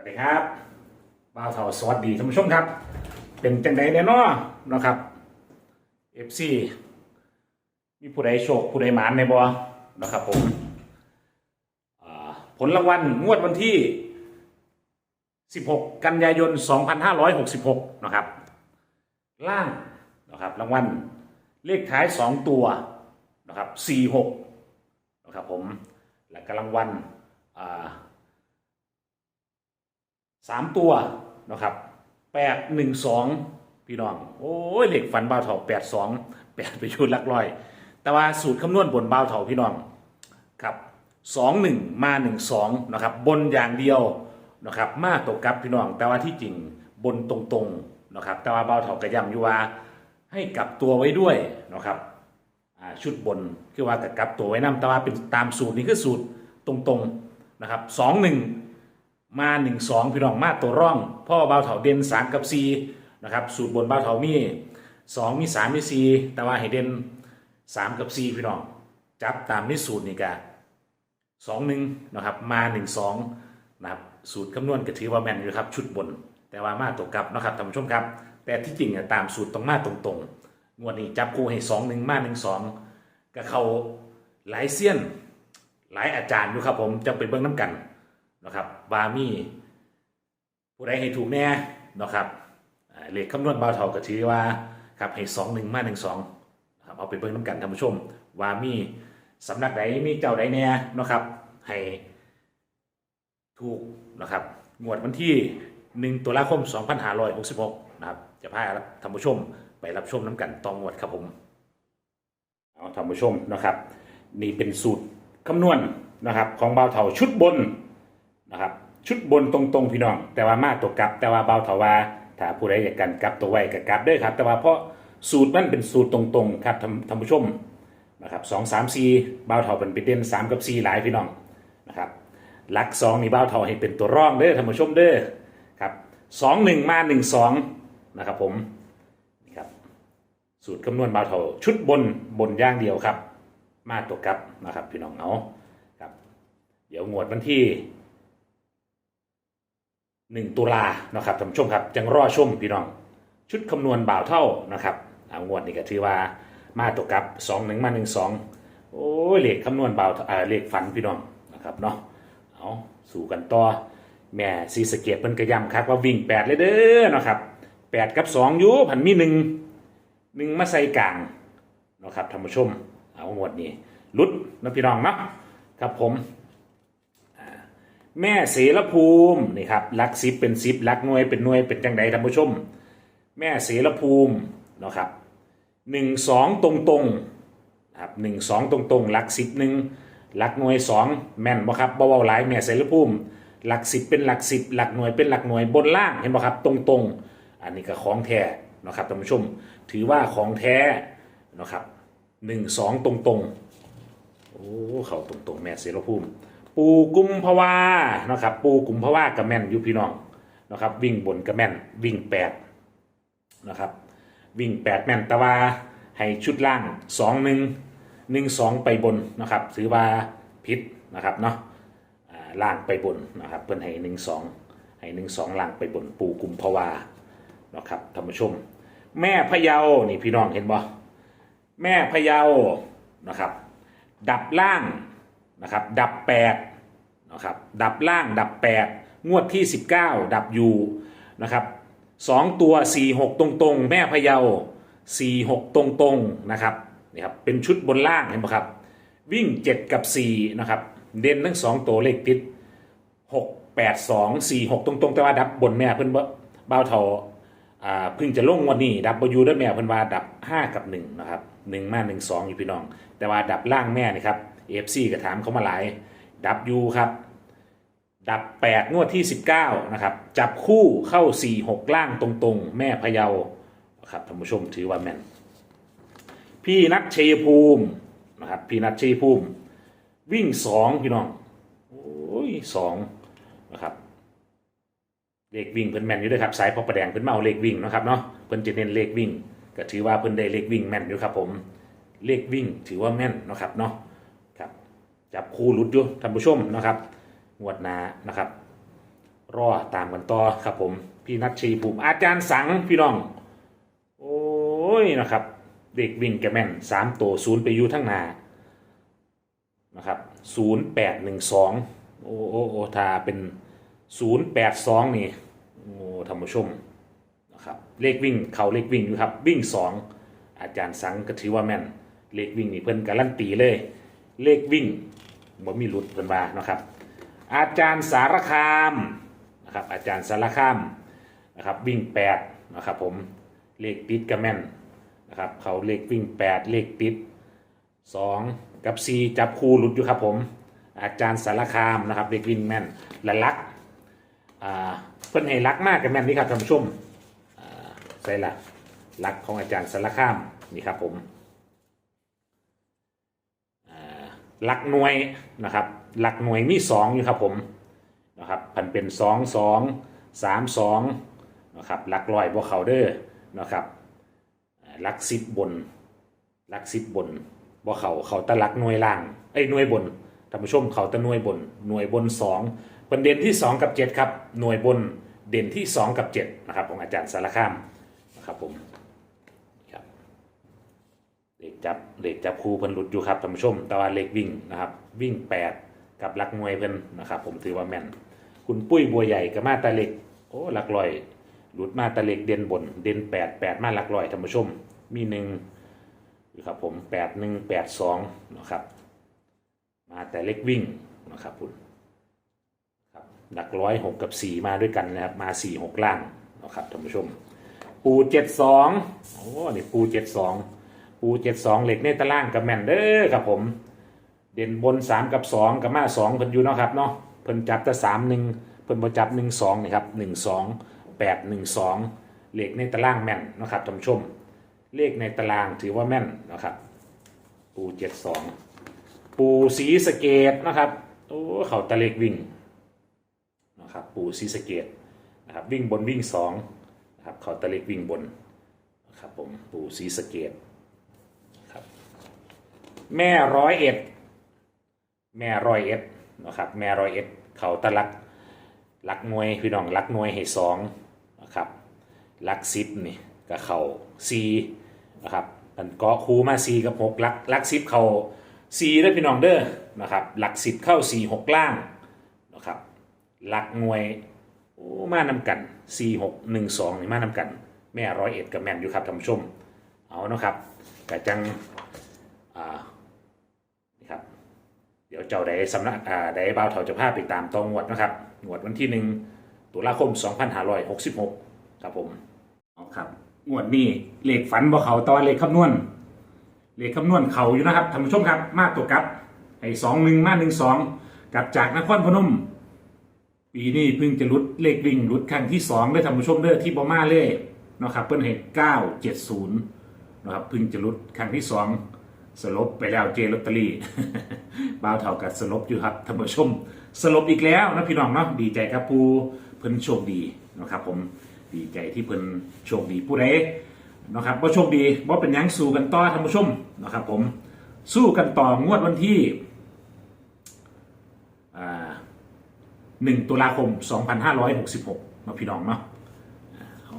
วัสดีครับบ่าวเถาสวัสดีท่านผู้ชมครับ เป็นจังไดเนี่ยเนาะนะครับ FC มีผู้ใดโชคผู้ใดหมานในบ่นะครับผมผลรางวัลงวดวันที่ 16 กันยายน 2566 นะครับ ล่างนะครับรางวัลเลขท้าย 2 ตัวนะครับ46นะครับผมและกรางวัลอ่า สามตัวนะครับแปดหนึ่งสองพี่น้อง โอ้ยเหล็กฝันบ่าวเถาแปดสองแปดไปชุดลักร้อย แต่ว่าสูตรคำนวณบนบ่าวเถาพี่น้องครับสองหนึ่งมาหนึ่งสองนะครับ บนอย่างเดียวนะครับมาตกกับพี่น้อง แต่ว่าที่จริงบนตรงๆนะครับ แต่ว่าบ่าวเถากระยำอยู่ว่าให้กลับตัวไว้ด้วยนะครับชุดบนคือว่ากับกลับตัวไว้นํแต่ว่าเป็นตามสูตรนี้คือสูตรตรงๆนะครับสองหนึ่ง มา1 2พี่น้องมาตัวร่อง พ่อเบาเถาเด่น3 กับ4นะครับสูตรบนเบาเถามี2มี3มี4แต่ว่าให้เด่น3 กับ 4 พี่น้อง จับตามนี้สูตรนี่กะ2 1นะครับมา1 2นะครับสูตรคำนวณก็ถือว่าแม่นอยู่ครับชุดบน แต่ว่ามาตัวกลับนะครับท่านผู้ชมครับ แต่ที่จริงเนี่ยตามสูตรต้องมาตรงๆงวดนี้จับคู่ให้2 1มา1 2ก็เขาหลายเซียนหลายอาจารย์อยู่ครับผมจะไปเบิ่งน้ำกัน นะครับบามีผู้ใดให้ถูกแน่นะครับเลขคำนวณเบาเท่าก็ถือว่าครับให้สองหนึ่งมาหนึ่งสองครับเอาไปเบิ่งน้ำกันท่านผู้ชม ว่ามีสำนักใดมีเจ้าใดแน่นะครับ ให้ถูกนะครับงวดวันที่หนึ่งตุลาคม2566นะครับจะพาท่านผู้ชมไปรับชมน้ำกันตองงวดครับผมเอาท่านผู้ชมนะครับ นี่เป็นสูตรคำนวณนะครับ ของเบาเท่าชุดบน นะครับชุดบนตรงๆพี่น้อง แต่ว่ามาตัวกลับ แต่ว่าเบาเถาว่าถ้าผู้ใดอยากกันกลับตัวไว้ก็กลับได้อครับ แต่ว่าเพราะสูตรมันเป็นสูตรตรงๆครับท่านผู้ชมนะครับสองสามสี่เบาเถาเป็นไปเด่นสามกับสี่หลายพี่น้องนะครับหลักสองนี่เบาเถาให้เป็นตัวร่องเด้อท่านผู้ชมเด้อครับสองหนึ่งมาหนึ่งสองนะครับผมนี่ครับสูตรคำนวณเบาเถาชุดบนบนย่างเดียวครับ มาตัวกับนะครับพี่น้องเอาครับเดี๋ยวงวดวันที่ หนึ่งตุลานะครับท่านผู้ชมครับจังรอชมพี่น้อง ชุดคำนวณบ่าวเท่านะครับเอางวดนี้ก็ถือว่ามาตกกับสองหนึ่งมาหนึ่งสองโอ้ยเลขคำนวณบ่าวเอ่อเลขฝันพี่น้องนะครับเนาะเอาสู่กันต่อแม่ซีสเกตเพิ่นกระยำครับว่าวิ่งแปดเลยเด้อนะครับแปดกับสองอยู่ผันมีหนึ่งหนึ่งมาใส่กลางนะครับท่านผู้ชมเอางวดนี้ลุดนะพี่น้องเนาะครับผม แม่เสรภูมินี่ครับลักซิปเป็นซิปลักหน่วยเป็นหน่วยเป็นจังใดท่านผู้ชม แม่เสรภูมินะครับหนึ่งสองตรงตรงครับหนึ่งสองตรงตรงลักสิบหนึ่งลักหน่วยสองแม่นบ่ครับเบาๆหลายแม่เสรภูมิหลักสิบเป็นหลักสิบหลักหน่วยเป็นหลักหน่วยบนล่างเห็นบ่ครับตรงตรงอันนี้ก็ของแท้นะครับท่านผู้ชม ถือว่าของแท้นะครับหนึ่งสองตรงตรงโอ้เขาตรงๆแม่เสรภูมิ ปูกุมภาวานะครับปูกุมภาวากับแม่นอยู่พี่น้องนะครับวิ่งบนกับแม่นวิ่งแปดนะครับวิ่งแปดแม่นแต่ว่าให้ชุดล่างสองหนึ่งหนึ่งสองไปบนนะครับถือว่าพิษนะครับเนาะล่างไปบนนะครับเพิ่นให้หนึ่งสองให้หนึ่งสองล่างไปบนปูกุมภาวานะครับท่านผู้ชม แม่พะเยานี่พี่น้องเห็นบ่แม่พะเยานะครับดับล่าง นะครับดับแปดนะครับดับล่างดับแปดงวดที่ 19 ดับอยู่นะครับสองตัว 4 6 ตรงๆ แม่พะเยา 4 6 ตรงๆนะครับนี่ครับเป็นชุดบนล่างเห็นไหมครับ วิ่ง 7 กับ 4 นะครับ เด่นทั้ง 2 ตัวเลขติด 6 8 2 4 6 ตรงๆ แต่ว่าดับบนแม่เพิ่นบ่เบ้าเทาอ่าเพิ่งจะลงวันนี้ ดับบอยูด้วยแม่เพิ่นว่าดับ 5 กับ 1 นะครับ 1 มา 1 2 อยู่พี่น้อง แต่ว่าดับล่างแม่นี่ครับ FC ก็ถามเขามาหลาย ดับยูครับ ดับ 8 งวดที่ 19 นะครับ จับคู่เข้า 4 6 ล่างตรงๆ แม่พะเยานะครับท่านผู้ชมถือว่าแม่น พี่นัทเชยภูมินะครับ พี่นัทเชยภูมิ วิ่ง 2 พี่น้อง โอ้ยสองนะครับเลขวิ่งเพิ่นแม่นอยู่ด้วยครับสายพอประแดงเพิ่นเอาเลขวิ่งนะครับเนาะเพิ่นจะเน้นเลขวิ่ง ก็ถือว่าเพิ่นได้เลขวิ่งแม่นอยู่ครับผมเลขวิ่งถือว่าแม่นนะครับเนาะ จับคู่หลุดอยู่ท่านผู้ชมนะครับงวดหนานะครับ รอตามกันต่อครับผม พี่นัทชีภูมิอาจารย์สังพี่น้อง โอ้ยนะครับ เด็กวิ่งแกแม่นสามตัวศูนย์ไปอยู่ทั้งนานะครับศูนย์แปดหนึ่งสองโอ้โอ้โอ้ถ้าเป็นศูนย์แปดสองนี่โอ้ท่านผู้ชมนะครับเลขวิ่งเขาเลขวิ่งอยู่ครับวิ่งสองอาจารย์สังก็ถือว่าแม่นเลขวิ่งนี่เพิ่นการันตีเลย เลขวิ่ง บ่มีหลุดเพิ่นว่านะครับ อาจารย์สารคามนะครับอาจารย์สารคามนะครับวิ่งแปดนะครับผมเลขติดกระแม่นนะครับเขาเลขวิ่งแปดเลขติดสองกับสี่จับคู่หลุดอยู่ครับผมอาจารย์สารคามนะครับเลขวิ่งแม่นและลักอ่าเพิ่นให้ลักมากกับแม่นนี่ครับท่านผู้ชมอ่าใส่ละลักของอาจารย์สารคามนี่ครับผม หลักหน่วยนะครับ หลักหน่วยมีสองอยู่ครับผมนะครับพันเป็นสองสองสามสองนะครับหลักลอยบวเขาเด้อนะครับหลักสิบบนหลักสิบบนบวเขาเขาตะหลักหน่วยล่างไอ้หน่วยบนท่านผู้ชมเขาตะหน่วยบน หน่วยบนสองป็นเด่นที่สองกับเจ็ดครับหน่วยบนเด่นที่สองกับเจ็ดนะครับของอาจารย์สารคามนะครับผม เด็กจับเด็กจับครูเพิ่นหลุดอยู่ครับท่านผู้ชม แต่ว่าเล็กวิ่งนะครับ วิ่ง 8 กับลักหนวยเพิ่นนะครับ ผมถือว่าแม่น คุณปุ้ยบัวใหญ่กับมาตาเล็กโอ้หลักลอย หลุดมาตาเล็กเด่นบน เด่น8 8มาหลักลอยท่านผู้ชม มีหนึ่งอยู่ครับผม8 1 8 2นะครับ มาแต่เล็กวิ่งนะครับคุณครับหลักร้อยหกกับ4มาด้วยกันนะครับ มา4 6ล่างนะครับท่านผู้ชม ปู72โอ้นี่ปู72 ปูเจ็ดสองเหล็กในตารางกับแม่นเด้อครับผม เด่นบนสามกับสองกับมาสองเพิ่นอยู่เนาะครับเนาะเพิ่นจับแต่สามหนึ่งเพิ่นบ่จับหนึ่งสองนี่ครับหนึ่งสองแปดหนึ่งสองเหล็กในตารางแม่นนะครับท่านผู้ชม เลขในตารางถือว่าแม่นนะครับ ปูเจ็ดสองปูสีสเกตนะครับโอ้เขาตะเล็กวิ่งนะครับปูสีสเกตนะครับวิ่งบนวิ่งสองนะครับเขาตะเล็กวิ่งบนนะครับผมปูสีสเกต แม่ร้อยเอ็ดแม่ร้อยเอ็ดนะครับแม่ร้อยเอ็ดเขาตะลักลักหน่วยพี่น้องลักหน่วยให้สองนะครับลักซิปนี่ก็เขาซีนะครับมันกาะคูมาซีกับหกลักลักซิปเขาซีด้พี่น้องเด้อนะครับหลักสิบเข้าสี่หกล่างนะครับหลักหน่วยโอ้มานำกันสี่หกหนึ่งสองนี่มานำกัน แม่ร้อยเอ็ดกับแม่นอยู่ครับท่านผู้ชมเอานะครับกะจังอ่า เดี๋ยวเจ้าได้สำนักอ่าได้บ่าวเถาจะพาไปตามตองหวดนะครับงวดวันที่หนึ่งตุลาคม 2566 ครับผมเอาครับงวดนี้เลขฝันบ่เขาตว่าเลขคำนวณเลขคำนวณเขาอยู่นะครับท่านผู้ชมครับ มากตัวกับให้สองหนึ่งมาหนึ่งสองกลับจากนครพนม ปีนี้เพิ่งจะรุดเลขวิ่งรุดครั้งที่สองได้ท่านผู้ชมเด้อที่บอมาเล่นะครับเพิ่นให้เก้าเจ็ดศูนย์นะครับเพิ่งจะรุดครั้งที่สอง สลบไปแล้วเจลอตเตอรี่บ่าวเท่ากับสลบอยู่ครับท่านผู้ชมสลบอีกแล้วนะพี่น้องเนาะดีใจครับผู้เพิ่นโชคดีนะครับ ผมดีใจที่เพิ่นโชคดีผู้ใดนะครับว่าโชคดีว่าเป็นยังสู้กันต่อท่านผู้ชมนะครับ ผมสู้กันต่องวดวันที่หนึ่งตุลาคม 2566มาพี่น้องเนาะอ่าเอ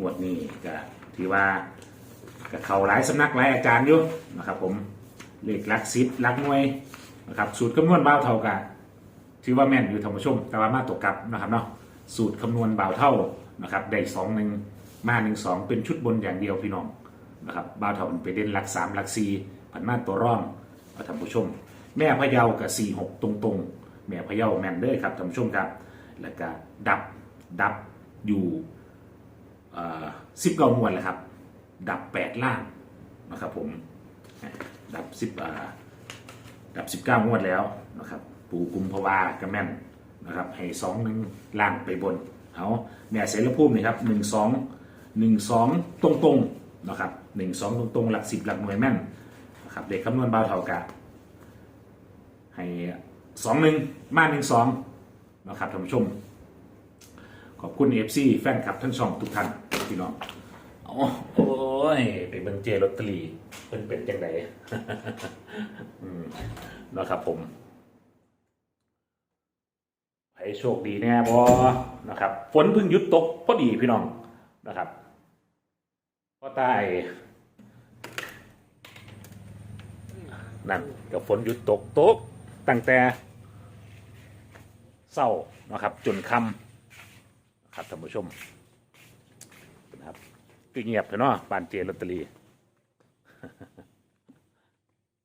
งวดนี้ก็ถือว่า กับเขาหลายสำนักหลายอาจารย์อยู่นะครับ ผมเลขลักสิบหลักหน่วยนะครับสูตรคำนวณเบาเท่ากันถือว่าแม่นอยู่ธรรมชม แต่ว่ามาตกกลับนะครับเนาะสูตรคำนวณเบาเท่านะครับได้สองหนึ่งมาหนึ่งสองเป็นชุดบนอย่างเดียวพี่น้องนะครับเบาเท่ามันไปเด่นลักสามลักสี่ผันมาตัวร่องเอาท่านผู้ชม แม่พะเยากับสี่หกตรงๆ แม่พะเยาแมนเดอร์ครับท่านผู้ชมครับ แล้วก็ดับดับอยู่สิบเก้างวดแหละครับ ดับแปดล่างนะครับผมดับสิบดับสิบเก้างวดแล้วนะครับปูกุมภาวากับแม่นนะครับให้สองหนึ่งล่างไปบนเอาแม่เสรภูมินี่ครับหนึ่งสองหนึ่งสองตรงตรงนะครับหนึ่งสองตรงตรงหลักสิบหลักหน่วยแม่นนะครับเด็กคำนวณเบาเท่ากันให้สองหนึ่งมาหนึ่งสองนะครับท่านผู้ชม ขอบคุณเอฟซีแฟนคลับทั้งช่องทุกท่านพี่น้องโอ้โอ้ ยไปเบิ่งเจลอตเตอรี่เป็นเป็นจังไดนะครับผมใครโชคดีแน่บอนะครับ ฝนเพิ่งหยุดตกพอดีพี่น้องนะครับก็ใต้นั่นกับฝนหยุดตกตกตั้งแต่เศร้านะครับจนค่ำนะครับท่านผู้ชม คือเงียบเถอะเนาะบานเจลอตเตอรี่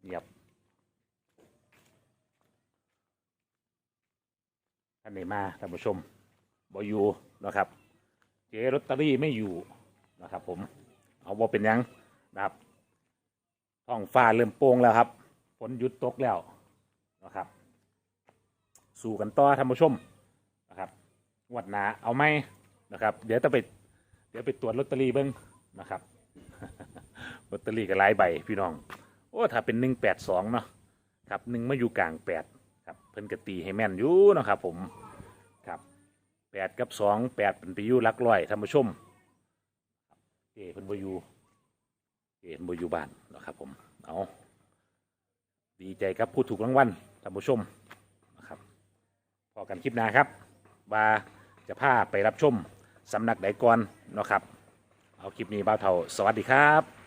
เงียบท่านนี้มาท่านผู้ชมบอยู่นะครับ เจลอตเตอรี่ไม่อยู่นะครับ ผม เอาว่าเป็นยังนะครับท้องฟ้าเริ่มโปร่งแล้วครับฝนหยุดตกแล้วนะครับ สู่กันต่อท่านผู้ชมนะครับงวดหนาเอาไหมนะครับ เดี๋ยวต้องไป เดี๋ยวไปตรวจลอตเตอรี่เบิ้งนะครับลอตเตอรี่ก็หลายใบพี่น้อง โอ้ถ้าเป็นหนึ่งแปดสองเนาะครับหนึ่งมาอยู่กลางแปดครับเพิ่นกตีให้แม่นอยู่นะครับผมครับแปดกับสองแปดเป็นไปอยู่ลักร้อยท่านผู้ชมเจเพิ่นบอยู่เจเพิ่นบอยู่บ้านนะครับผมเอาดีใจครับผู้ถูกรางวัลท่านผู้ชมนะครับพอกันคลิปหน้าครับว่าจะพาไปรับชม สำนักใดก่อนเนาะครับ เอาคลิปนี้บ้าวเท่าสวัสดีครับ